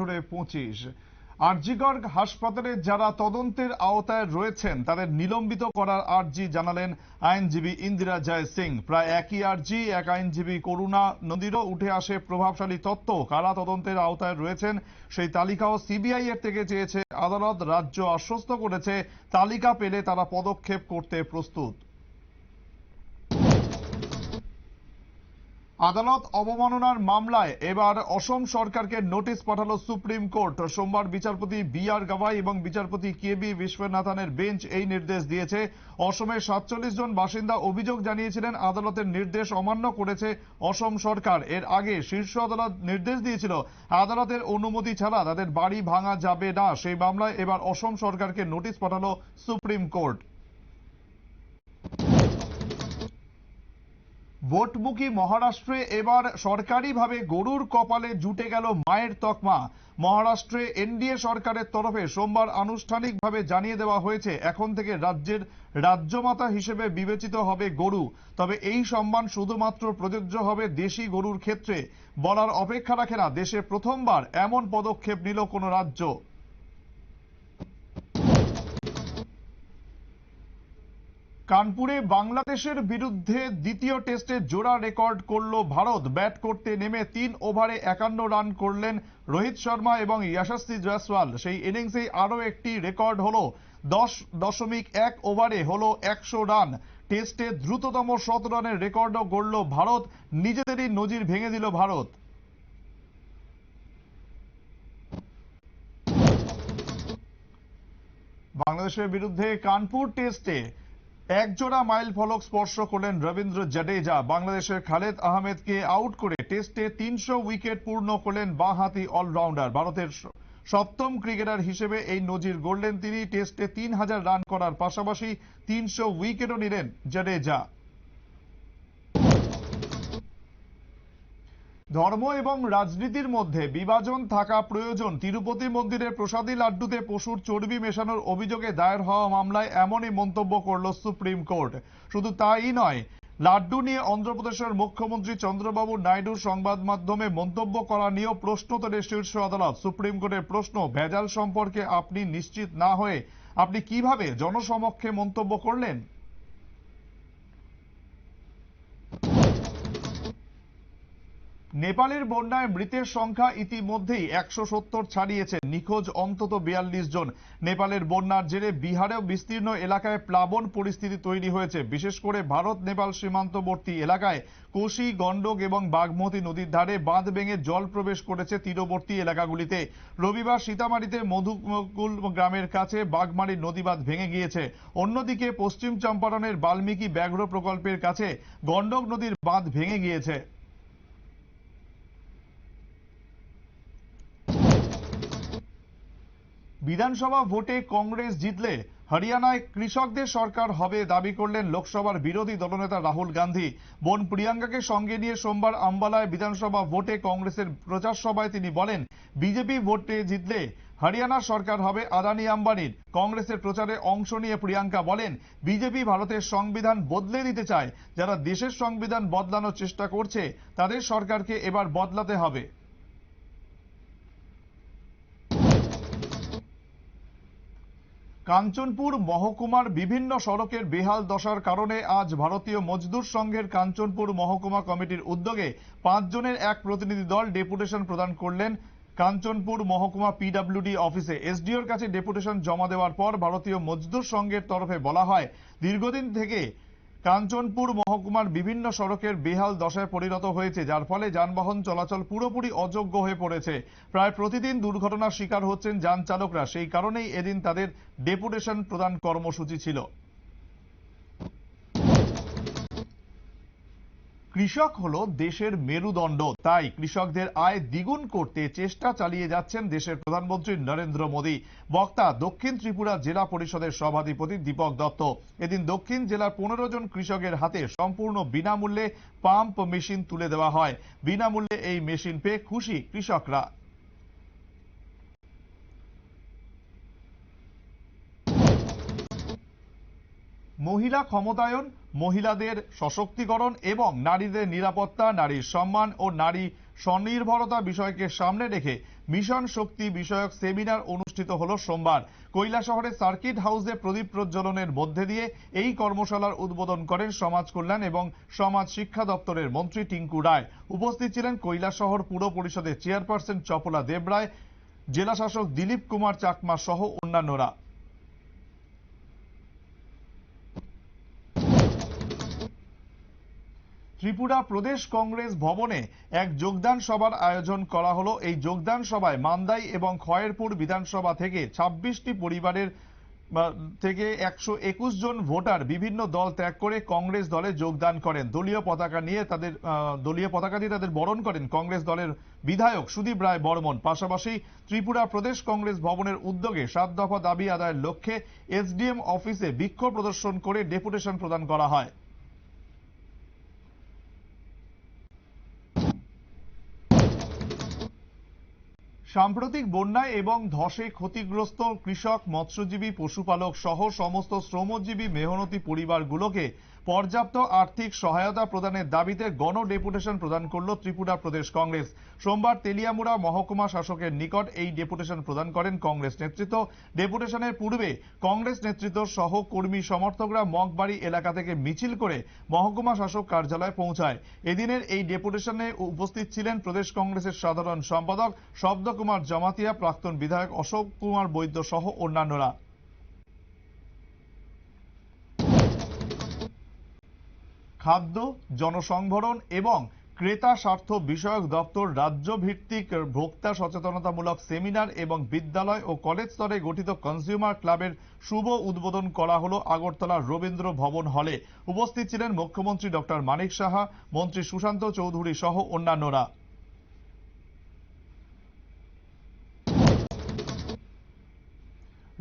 ধরে পঁচিশ। আরজিগড় হাসপাতালে যারা তদন্তের আওতায় রয়েছেন, তাদের নিলম্বিত করার আর্জি জানালেন আইনজীবী ইন্দিরা জয় সিং। প্রায় একই আর্জি, এক আইনজীবী করুণা নদীরও উঠে আসে প্রভাবশালী তত্ত্ব। কারা তদন্তের আওতায় রয়েছেন সেই তালিকাও সিবিআই এর থেকে চেয়েছে। আদালত রাজ্য আশ্বস্ত করেছে, তালিকা পেলে তারা পদক্ষেপ করতে প্রস্তুত। আদালত অবমাননার মামলায় এবার অসম সরকারকে নোটিশ পাঠালো সুপ্রিম কোর্ট। সোমবার বিচারপতি বি আর গাভাই এবং বিচারপতি কে বি বিশ্বনাথনের বেঞ্চ এই নির্দেশ দিয়েছে। অসমের সাতচল্লিশ জন বাসিন্দা অভিযোগ জানিয়েছিলেন, আদালতের নির্দেশ অমান্য করেছে অসম সরকার। এর আগে শীর্ষ আদালত নির্দেশ দিয়েছিল, আদালতের অনুমতি ছাড়া তাদের বাড়ি ভাঙা যাবে না। সেই মামলায় এবার অসম সরকারকে নোটিশ পাঠালো সুপ্রিম কোর্ট। ভোটমুখী মহারাষ্ট্রে এবার সরকারিভাবে গরুর কপালে জুটে গেল মায়ের তকমা। মহারাষ্ট্রে এনডিএ সরকারের তরফে সোমবার আনুষ্ঠানিকভাবে জানিয়ে দেওয়া হয়েছে, এখন থেকে রাজ্যের রাজ্যমাতা হিসেবে বিবেচিত হবে গরু। তবে এই সম্মান শুধুমাত্র প্রযোজ্য হবে দেশি গরুর ক্ষেত্রে। বলার অপেক্ষা রাখে না, দেশে প্রথমবার এমন পদক্ষেপ নিল কোনো রাজ্য। কানপুরে বাংলাদেশের বিরুদ্ধে দ্বিতীয় টেস্টে জোড়া রেকর্ড করল ভারত। ব্যাট করতে নেমে তিন ওভারে একান্ন রান করলেন রোহিত শর্মা এবং ইয়াশস্বী জয়সওয়াল। সেই ইনিংসেই আরও একটি রেকর্ড হলো। দশ দশমিক এক ওভারে হলো একশো রান। টেস্টে দ্রুততম শত রানের রেকর্ডও গড়ল ভারত। নিজেদেরই নজির ভেঙে দিল ভারত। বাংলাদেশের বিরুদ্ধে কানপুর টেস্টে একজোড়া মাইল ফলক স্পর্শ করলেন রবীন্দ্র জাডেজা। বাংলাদেশের খালেদ আহমেদকে আউট করে টেস্টে তিনশো উইকেট পূর্ণ করলেন বাঁহাতি অলরাউন্ডার ভারতের সপ্তম ক্রিকেটার হিসেবে এই নজির গড়লেন তিনি। টেস্টে তিন হাজার রান করার পাশাপাশি তিনশো উইকেটও নিলেন জাডেজা। ধর্ম এবং রাজনীতির মধ্যে বিভাজন থাকা প্রয়োজন। তিরুপতি মন্দিরের প্রসাদী লাড্ডুতে পশুর চর্বি মেশানোর অভিযোগে দায়ের হওয়া মামলায় এমনই মন্তব্য করল সুপ্রিম কোর্ট। শুধু তাই নয়, লাড্ডু নিয়ে অন্ধ্রপ্রদেশের মুখ্যমন্ত্রী চন্দ্রবাবু নাইডুর সংবাদ মাধ্যমে মন্তব্য করা নিয়েও প্রশ্ন তোলে শীর্ষ আদালত। সুপ্রিম কোর্টের প্রশ্ন, ভেজাল সম্পর্কে আপনি নিশ্চিত না হয়ে আপনি কীভাবে জনসমক্ষে মন্তব্য করলেন? নেপালের বন্যায় মৃতের সংখ্যা ইতিমধ্যেই একশো সত্তর ছাড়িয়েছে। নিখোঁজ অন্তত বিয়াল্লিশ জন। নেপালের বন্যার জেরে বিহারেও বিস্তীর্ণ এলাকায় প্লাবন পরিস্থিতি তৈরি হয়েছে। বিশেষ করে ভারত, নেপাল সীমান্তবর্তী এলাকায় কোশি গন্ডক এবং বাগমতী নদীর ধারে বাঁধ ভেঙে জল প্রবেশ করেছে তীরবর্তী এলাকাগুলিতে। রবিবার সীতামারিতে মধুকুল গ্রামের কাছে বাগমারি নদীবাঁধ ভেঙে গিয়েছে। অন্যদিকে পশ্চিম চম্পারণের বাল্মীকি ব্যাঘ্র প্রকল্পের কাছে গন্ডক নদীর বাঁধ ভেঙে গিয়েছে। বিধানসভা ভোটে কংগ্রেস জিতলে হরিয়ানায় কৃষকদের সরকার হবে দাবি করলেন লোকসভার বিরোধী দলনেতা রাহুল গান্ধী। বোন প্রিয়াঙ্কাকে সঙ্গে নিয়ে সোমবার আম্বালায় বিধানসভা ভোটে কংগ্রেসের প্রচার সভায় তিনি বলেন, বিজেপি ভোটে জিতলে হরিয়ানার সরকার হবে আদানি আম্বানির। কংগ্রেসের প্রচারে অংশ নিয়ে প্রিয়াঙ্কা বলেন, বিজেপি ভারতের সংবিধান বদলে দিতে চায়। যারা দেশের সংবিধান বদলানোর চেষ্টা করছে, তাদের সরকারকে এবার বদলাতে হবে। কাঞ্চনপুর মহকুমার বিভিন্ন সড়কের বেহাল দশার কারণে আজ ভারতীয় মজদুর সংঘের কাঞ্চনপুর মহকুমা কমিটির উদ্যোগে পাঁচজনের এক প্রতিনিধি দল ডেপুটেশন প্রদান করলেন কাঞ্চনপুর মহকুমা পিডাব্লিউডি অফিসে। এসডিওর কাছে ডেপুটেশন জমা দেওয়ার পর ভারতীয় মজদুর সংঘের তরফে বলা হয়, দীর্ঘদিন থেকে কাঞ্চনপুর মহকুমার বিভিন্ন সড়কের বেহাল দশায় পরিণত হয়েছে, যার ফলে যানবাহন চলাচল পুরোপুরি অযোগ্য হয়ে পড়েছে। প্রায় প্রতিদিন দুর্ঘটনার শিকার হচ্ছেন যান চালকরা, সেই কারণেই এদিন তাদের ডেপুটেশন প্রদান কর্মসূচি ছিল। কৃষক হলো দেশের মেরুদণ্ড। তাই কৃষকদের আয় দ্বিগুণ করতে চেষ্টা চালিয়ে যাচ্ছেন দেশের প্রধানমন্ত্রী নরেন্দ্র মোদী। বক্তা দক্ষিণ ত্রিপুরা জেলা পরিষদের সভাধিপতি দীপক দত্ত। এদিন দক্ষিণ জেলার পনেরো জন কৃষকের হাতে সম্পূর্ণ বিনামূল্যে পাম্প মেশিন তুলে দেওয়া হয়। বিনামূল্যে এই মেশিন পেয়ে খুশি কৃষকরা। মহিলা ক্ষমতায়ন মহিলাদের সশক্তিকরণ এবং নারীদের নিরাপত্তা, নারীর সম্মান ও নারী স্বনির্ভরতা বিষয়কে সামনে রেখে মিশন শক্তি বিষয়ক সেমিনার অনুষ্ঠিত হল সোমবার। কৈলাসহরের সার্কিট হাউসে প্রদীপ প্রজ্বলনের মধ্যে দিয়ে এই কর্মশালার উদ্বোধন করেন সমাজ কল্যাণ এবং সমাজ শিক্ষা দপ্তরের মন্ত্রী টিঙ্কু রায়। উপস্থিত ছিলেন কৈলাসহর পুর পরিষদের চেয়ারপারসন চপলা দেবরায়, জেলাশাসক দিলীপ কুমার চাকমা সহ অন্যান্যরা। ত্রিপুরা প্রদেশ কংগ্রেস ভবনে এক যোগদান সভার আয়োজন করা হলো। এই যোগদান সভায় মান্দাই এবং খয়েরপুর বিধানসভা থেকে ছাব্বিশটি পরিবারের থেকে একশো একুশ জন ভোটার বিভিন্ন দল ত্যাগ করে কংগ্রেস দলে যোগদান করেন। দলীয় পতাকা নিয়ে তাদের দলীয় পতাকা দিয়ে তাদের বরণ করেন কংগ্রেস দলের বিধায়ক সুদীপ রায় বর্মন। পাশাপাশি ত্রিপুরা প্রদেশ কংগ্রেস ভবনের উদ্যোগে সাত দফা দাবি আদায়ের লক্ষ্যে এসডিএম অফিসে বিক্ষোভ প্রদর্শন করে ডেপুটেশন প্রদান করা হয়। সাম্প্রতিক বন্যায় এবং ধসে ক্ষতিগ্রস্ত কৃষক মৎস্যজীবী পশুপালক সহ সমস্ত শ্রমজীবী মেহনতি পরিবারগুলোকে পর্যাপ্ত আর্থিক সহায়তা প্রদানের দাবিতে গণ ডেপুটেশন প্রদান করল ত্রিপুরা প্রদেশ কংগ্রেস। সোমবার তেলিয়ামুড়া মহকুমা শাসকের নিকট এই ডেপুটেশন প্রদান করেন কংগ্রেস নেতৃত্ব। ডেপুটেশনের পূর্বে কংগ্রেস নেতৃত্ব সহ কর্মী সমর্থকরা মগবাড়ি এলাকা থেকে মিছিল করে মহকুমা শাসক কার্যালয়ে পৌঁছায়। এদিনের এই ডেপুটেশনে উপস্থিত ছিলেন প্রদেশ কংগ্রেসের সাধারণ সম্পাদক শব্দকুমার জমাতিয়া, প্রাক্তন বিধায়ক অশোক কুমার বৈদ্য সহ অন্যান্যরা। খাদ্য, জনসংভরণ এবং ক্রেতা স্বার্থ বিষয়ক দপ্তর রাজ্য ভিত্তিক ভোক্তা সচেতনতামূলক সেমিনার এবং বিদ্যালয় ও কলেজ স্তরে গঠিত কনজিউমার ক্লাবের শুভ উদ্বোধন করা হল আগরতলা রবীন্দ্র ভবন হলে। উপস্থিত ছিলেন মুখ্যমন্ত্রী ডক্টর মানিক সাহা, মন্ত্রী সুশান্ত চৌধুরী সহ অন্যান্যরা।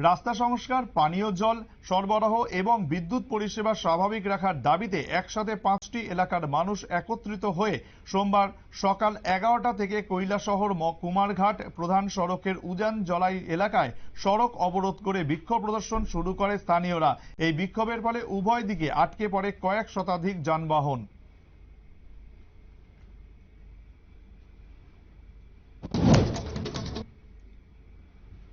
রাস্তা সংস্কার, পানীয় জল সরবরাহ এবং বিদ্যুৎ পরিষেবা স্বাভাবিক রাখার দাবিতে একসাথে পাঁচটি এলাকার মানুষ একত্রিত হয়ে সোমবার সকাল এগারোটা থেকে কৈলাসহর কুমারঘাট প্রধান সড়কের উজান জলাই এলাকায় সড়ক অবরোধ করে বিক্ষোভ প্রদর্শন শুরু করে স্থানীয়রা। এই বিক্ষোভের ফলে উভয় দিকে আটকে পড়ে কয়েক শতাধিক যানবাহন।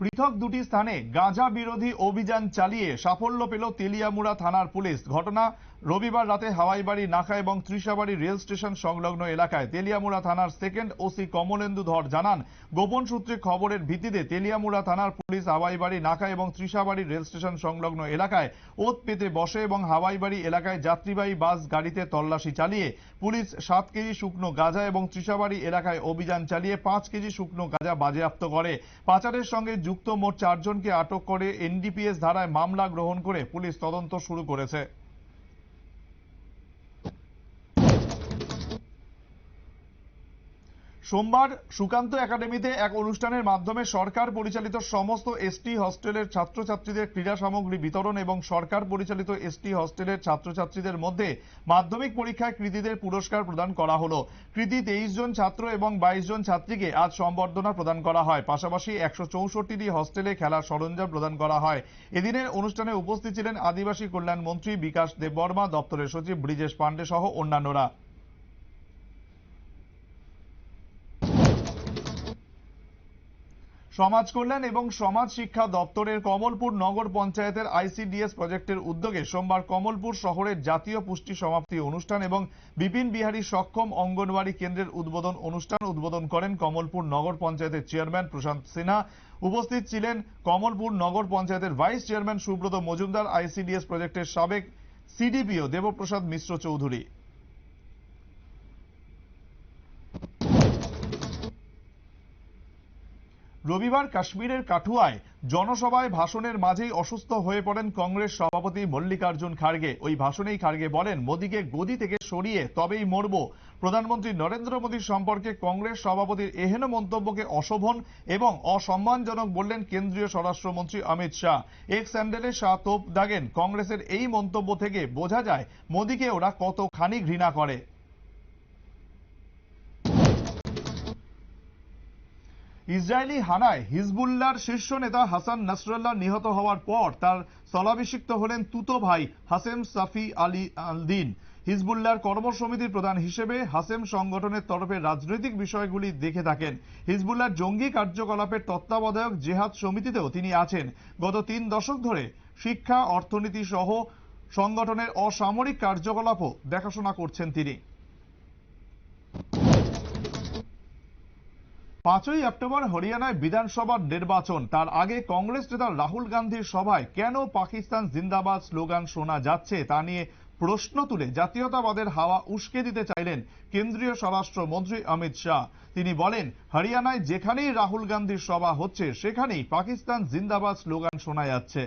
পৃথক দুটি স্থানে গাঁজা বিরোধী অভিযান চালিয়ে সাফল্য পেল তেলিয়ামুড়া থানার পুলিশ। ঘটনা রবিবার রাতে হাওয়াইবাড়ি, নাকা এবং ত্রিশাবাড়ি রেল স্টেশন সংলগ্ন এলাকায় তেলিয়ামুড়া থানার সেকেন্ড ওসি কমলেন্দু ধর জানান, গোপন সূত্রে খবরের ভিত্তিতে তেলিয়ামুড়া থানার পুলিশ হাওয়াইবাড়ি, নাকা এবং ত্রিশাবাড়ি রেল স্টেশন সংলগ্ন এলাকায় ওত পেতে বসে এবং হাওয়াইবাড়ি এলাকায় যাত্রীবাহী বাস গাড়িতে তল্লাশি চালিয়ে পুলিশ সাত কেজি শুকনো গাঁজা এবং ত্রিশাবাড়ি এলাকায় অভিযান চালিয়ে পাঁচ কেজি শুকনো গাঁজা বাজেয়াপ্ত করে। পাচারের সঙ্গে যুক্ত মোট চারজনকে আটক করে এনডিপিএস ধারায় মামলা গ্রহণ করে পুলিশ তদন্ত শুরু করেছে। সোমবার সুকান্ত একাডেমিতে এক অনুষ্ঠানের মাধ্যমে সরকার পরিচালিত সমস্ত এসটি হস্টেলের ছাত্রছাত্রীদের ক্রীড়া সামগ্রী বিতরণ এবং সরকার পরিচালিত এসটি হস্টেলের ছাত্রছাত্রীদের মধ্যে মাধ্যমিক পরীক্ষায় কৃতীদের পুরস্কার প্রদান করা হলো। কৃতী তেইশ জন ছাত্র এবং বাইশ জন ছাত্রীকে আজ সম্বর্ধনা প্রদান করা হয়। পাশাপাশি একশো চৌষট্টিটি হস্টেলে খেলার সরঞ্জাম প্রদান করা হয়। এদিনের অনুষ্ঠানে উপস্থিত ছিলেন আদিবাসী কল্যাণ মন্ত্রী বিকাশ দেববর্মা, দপ্তরের সচিব ব্রিজেশ পান্ডে সহ অন্যান্যরা। সমাজ কল্যাণ এবং সমাজ শিক্ষা দপ্তরের কমলপুর নগর পঞ্চায়েতের আইসিডিএস প্রজেক্টের উদ্যোগে সোমবার কমলপুর শহরের জাতীয় পুষ্টি সমাপ্তি অনুষ্ঠান এবং বিপিন বিহারী সক্ষম অঙ্গনওয়াড়ি কেন্দ্রের উদ্বোধন অনুষ্ঠান উদ্বোধন করেন কমলপুর নগর পঞ্চায়েতের চেয়ারম্যান প্রশান্ত সিনহা। উপস্থিত ছিলেন কমলপুর নগর পঞ্চায়েতের vice chairman Subrata Majumdar, ICDS প্রজেক্টের সাবেক সিডিপিও দেবপ্রসাদ মিশ্র চৌধুরী। রবিবার কাশ্মীরের কাঠুয়ায় জনসভায় ভাষণের মাঝেই অসুস্থ হয়ে পড়েন কংগ্রেস সভাপতি মল্লিকার্জুন খাড়গে ওই ভাষণেই খাড়গে বলেন, মোদীকে গদি থেকে সরিয়ে তবেই মরব। প্রধানমন্ত্রী নরেন্দ্র মোদীর সম্পর্কে কংগ্রেস সভাপতির এহেন মন্তব্যকে অশোভন এবং অসম্মানজনক বললেন কেন্দ্রীয় স্বরাষ্ট্রমন্ত্রী অমিত শাহ। এক স্যান্ডেলে শাহ তোপ দাগেন, কংগ্রেসের এই মন্তব্য থেকে বোঝা যায় মোদীকে ওরা কতখানি ঘৃণা করে। ইসরায়েলি হানায় হিজবুল্লাহর শীর্ষ নেতা হাসান নাসরাল্লাহ নিহত হওয়ার পর তার স্থলাভিষিক্ত হলেন তুতো ভাই হাসেম সাফি আলী আল দিন হিজবুল্লাহর কর্মসমিতির প্রধান হিসেবে হাসেম সংগঠনের তরফে রাজনৈতিক বিষয়গুলি দেখে থাকেন। হিজবুল্লাহর জঙ্গি কার্যকলাপের তত্ত্বাবধায়ক জেহাদ সমিতিতেও তিনি আছেন। গত তিন দশক ধরে শিক্ষা, অর্থনীতি সহ সংগঠনের অসামরিক কার্যকলাপও দেখাশোনা করছেন তিনি। পাঁচই অক্টোবর হরিয়ানায় বিধানসভার নির্বাচন। তার আগে কংগ্রেস নেতা রাহুল গান্ধীর সভায় কেন পাকিস্তান জিন্দাবাদ স্লোগান শোনা যাচ্ছে তা নিয়ে প্রশ্ন তুলে জাতীয়তাবাদের হাওয়া উস্কে দিতে চাইলেন কেন্দ্রীয় স্বরাষ্ট্রমন্ত্রী অমিত শাহ। তিনি বলেন, হরিয়ানায় যেখানেই রাহুল গান্ধীর সভা হচ্ছে, সেখানেই পাকিস্তান জিন্দাবাদ স্লোগান শোনা যাচ্ছে।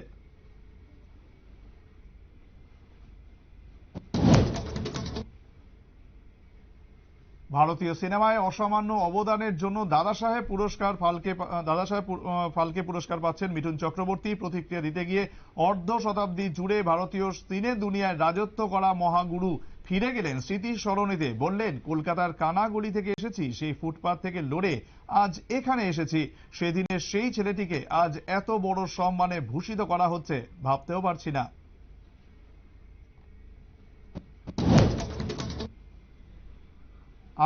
ভারতীয় সিনেমায় অসামান্য অবদানের জন্য দাদা সাহেব পুরস্কার ফালকে দাদা সাহেব ফালকে পুরস্কার পাচ্ছেন মিঠুন চক্রবর্তী। প্রতিক্রিয়া দিতে গিয়ে অর্ধ শতাব্দী জুড়ে ভারতীয় সিনে দুনিয়ায় রাজত্ব করা মহাগুরু ফিরে গেলেন স্মৃতির স্মরণীতে। বললেন, কলকাতার কানাগলি থেকে এসেছি, সেই ফুটপাত থেকে লড়ে আজ এখানে এসেছি। সেদিনের সেই ছেলেটিকে আজ এত বড় সম্মানে ভূষিত করা হচ্ছে, ভাবতেও পারছি না।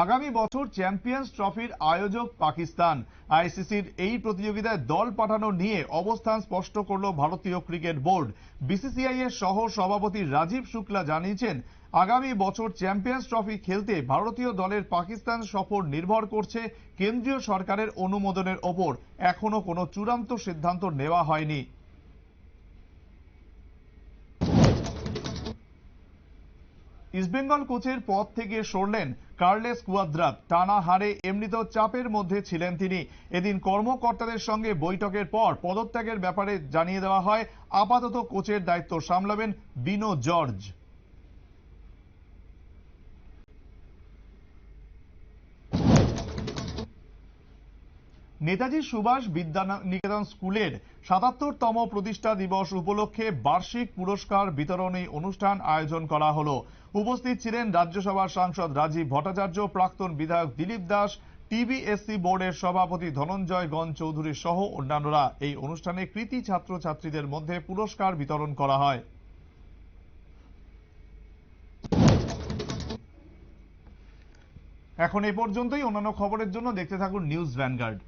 আগামী বছর চ্যাম্পিয়ন্স ট্রফির আয়োজক পাকিস্তান। আইসিসির এই প্রতিযোগিতায় দল পাঠানো নিয়ে অবস্থান স্পষ্ট করল ভারতীয় ক্রিকেট বোর্ড। বিসিসিআই এর সহ সভাপতি রাজীব শুক্লা জানিয়েছেন, আগামী বছর চ্যাম্পিয়ন্স ট্রফি খেলতে ভারতীয় দলের পাকিস্তান সফর নির্ভর করছে কেন্দ্রীয় সরকারের অনুমোদনের ওপর। এখনও কোনো চূড়ান্ত সিদ্ধান্ত নেওয়া হয়নি। ইস্টবেঙ্গল কোচের পদ থেকে সরলেন কার্লেস কুয়াদ্রাত টানা হারে এমনিতেও চাপের মধ্যে ছিলেন তিনি। এদিন কর্মকর্তাদের সঙ্গে বৈঠকের পর পদত্যাগের ব্যাপারে জানিয়ে দেওয়া হয়, আপাতত কোচের দায়িত্ব সামলাবেন বিনো জর্জ। নেতাজি সুভাষ বিদ্যানিকেতন স্কুলের সাতাত্তরতম প্রতিষ্ঠা দিবস উপলক্ষে বার্ষিক পুরস্কার বিতরণী অনুষ্ঠান আয়োজন করা হলো। উপস্থিত ছিলেন রাজ্যসভার সাংসদ রাজীব ভট্টাচার্য, প্রাক্তন বিধায়ক দিলীপ দাস টিবিএসসি বোর্ডের সভাপতি ধনঞ্জয় গণ চৌধুরী সহ অন্যান্যরা। এই অনুষ্ঠানে কৃতি ছাত্রছাত্রীদের মধ্যে পুরস্কার বিতরণ করা হয়। এখন এ পর্যন্তই। অন্যান্য খবরের জন্য দেখতে থাকুন নিউজ ভ্যানগার্ড।